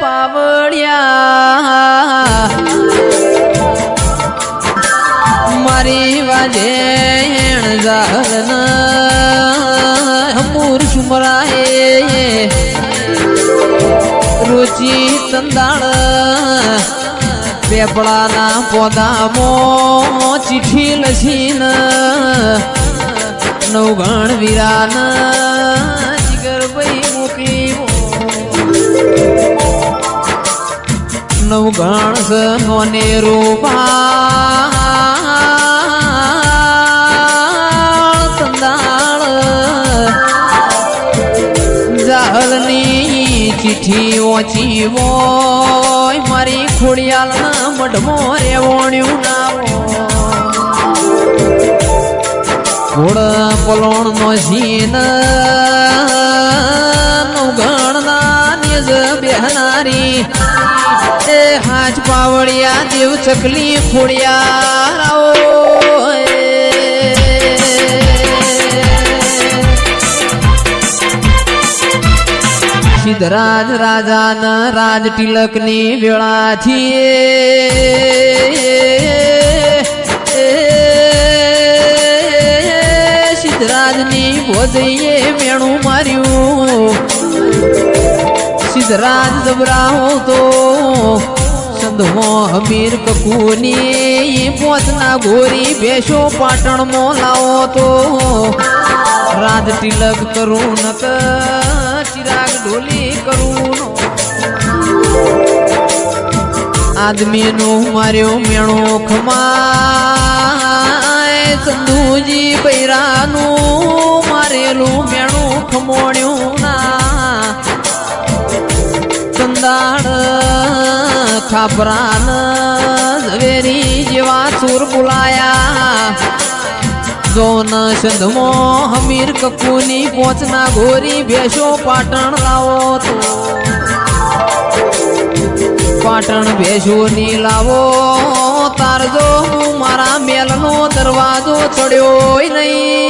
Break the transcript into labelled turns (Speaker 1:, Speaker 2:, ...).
Speaker 1: પાવડિયા. મારી વાજે મૂર સુમરાએ રુચિ તંદાળ પેપળાના પોદામો ચીઠી લસીન નવગણ વીરાન નવગણ સનોને રૂપા તંદાળ જાહલની ચીઠી ઓછી હોય, મારી ખોડિયાલના મઢમો રેવણ્યું નાવો ઘોડ પલોણ નો સીન નિજ બેહનારી એ હાજ પાવડિયા દેવ ચકલી રાવો સિદ્ધરાજ રાજાના રાજ તિલકની વેળાથી સિદ્ધરાજની ભોજઈએ મેણું માર્યું સિદ્ધરાજ બ્રાહો તો સંધમો અમીર કકુની પોતના ગોરી ભેશો પાટણમાં લાવો તો રાજ તિલક કરું નક ચિરાગ ઢોલી કરું આદમીનું માર્યો મેણો ખમા સંધુજી બૈરાનું ખાપરાન ઝવેરી જેવા સુર બોલાયા જોન સંધમો હમીર કકુની પોચના ગોરી ભેસો પાટણ લાવો તો. પાટણ ભેશોની લાવો તારજો હું મારા મેલનો દરવાજો ચડ્યો નહીં.